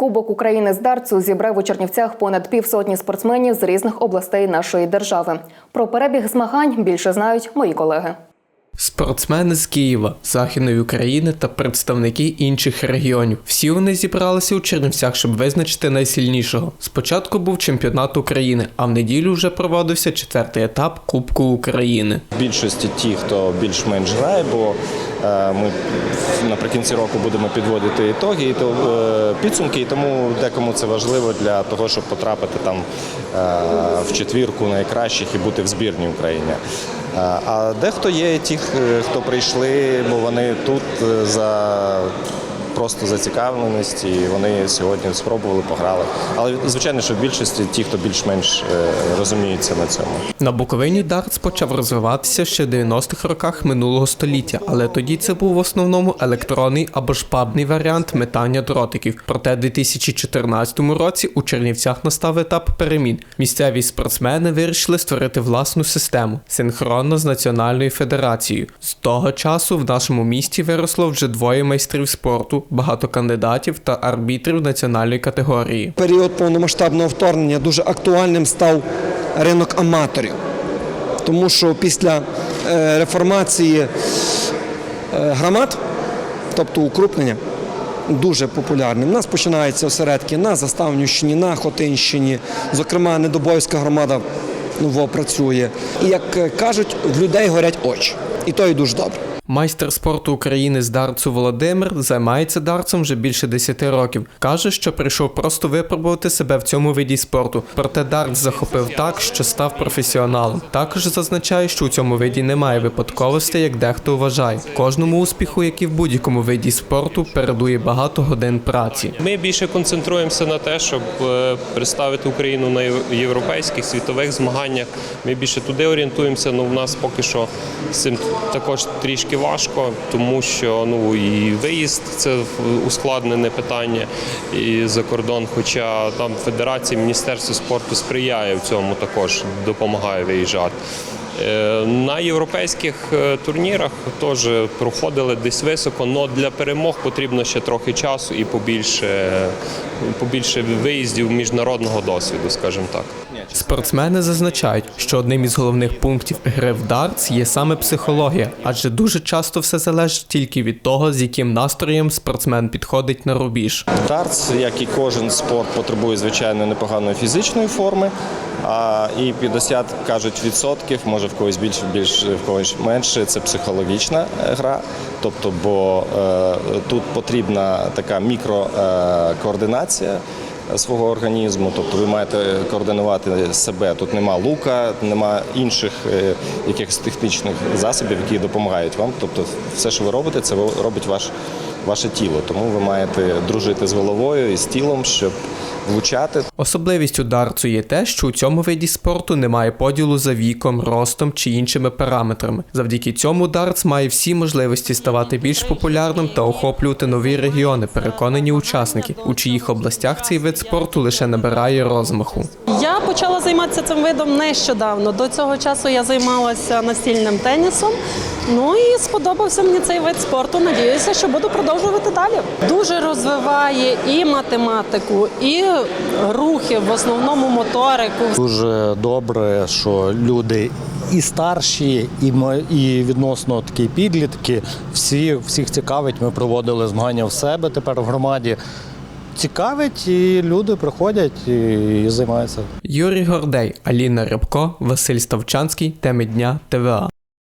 Кубок України з Дарцу зібрав у Чернівцях понад півсотні спортсменів з різних областей нашої держави. Про перебіг змагань більше знають мої колеги. Спортсмени з Києва, Західної України та представники інших регіонів. Всі вони зібралися у Чернівцях, щоб визначити найсильнішого. Спочатку був чемпіонат України, а в неділю вже проводився четвертий етап Кубку України. Більшості ті, хто більш-менш грає, бо е, ми наприкінці року будемо підводити ітоги і е, підсумки, і тому декому це важливо для того, щоб потрапити там е, в четвірку найкращих і бути в збірній України. Е, А дехто є ті, хто прийшли, бо вони тут е, за просто зацікавленість, і вони сьогодні спробували, пограли. Але звичайно, що в більшості ті, хто більш-менш е, розуміється на цьому. На Буковині дартс почав розвиватися ще в 90-х роках минулого століття, але тоді це був в основному електронний або ж пабний варіант метання дротиків. Проте в 2014 році у Чернівцях настав етап перемін. Місцеві спортсмени вирішили створити власну систему синхронно з Національною федерацією. З того часу в нашому місті виросло вже двоє майстрів спорту, багато кандидатів та арбітрів національної категорії. період повномасштабного вторгнення дуже актуальним став ринок аматорів. Тому що після е, реформації е, громад, тобто укрупнення, дуже популярним. У нас починаються осередки на Заставнівщині, на Хотинщині, зокрема, Недобоївська громада ново працює. І як кажуть, в людей горять очі. І то і дуже добре. Майстер спорту України з дартсу Володимир займається дартсом вже більше 10 років. Каже, що прийшов просто випробувати себе в цьому виді спорту. Проте дартс захопив так, що став професіоналом. Також зазначає, що у цьому виді немає випадковостей, як дехто вважає. Кожному успіху, як і в будь-якому виді спорту, передує багато годин праці. Ми більше концентруємося на те, щоб е, представити Україну на європейських світових змаганнях. Ми більше туди орієнтуємося. Ну в нас поки що з цим також трішки важко, тому що ну і виїзд це ускладнене питання і за кордон. Хоча там федерація, міністерство спорту сприяє в цьому також допомагає виїжджати. Е, На європейських е, турнірах теж проходили десь високо, але для перемог потрібно ще трохи часу і побільше, побільше виїздів міжнародного досвіду, скажімо так. Спортсмени зазначають, що одним із головних пунктів гри в дартс є саме психологія, адже дуже часто все залежить тільки від того, з яким настроєм спортсмен підходить на рубіж. Дартс, як і кожен спорт, потребує звичайно непоганої фізичної форми. А і 50, кажуть, відсотків, може в когось більше, більш в когось менше. Це психологічна е, гра. Тобто, бо е, тут потрібна така мікрокоординація свого організму. Тобто ви маєте координувати себе. Тут нема лука, нема інших е, якихось технічних засобів, які допомагають вам. Тобто, все, що ви робите, це робить ваш ваше тіло. Тому ви маєте дружити з головою і з тілом, щоб влучати. Особливістю дартсу є те, що у цьому виді спорту немає поділу за віком, ростом чи іншими параметрами. Завдяки цьому дартс має всі можливості ставати більш популярним та охоплювати нові регіони, переконані учасники, у чиїх областях цей вид спорту лише набирає розмаху. Я почала займатися цим видом нещодавно. До цього часу я займалася настільним тенісом. Ну і сподобався мені цей вид спорту. Надіюся, що буду продовжувати далі. Дуже розвиває і математику, і рухи, в основному моторику. Дуже добре, що люди і старші, і і відносно такі підлітки. Всі всіх цікавить. Ми проводили змагання в себе тепер в громаді. Цікавить, і люди приходять і, займаються. Юрій Гордей, Аліна Рябко, Василь Ставчанський, теми дня ТВА.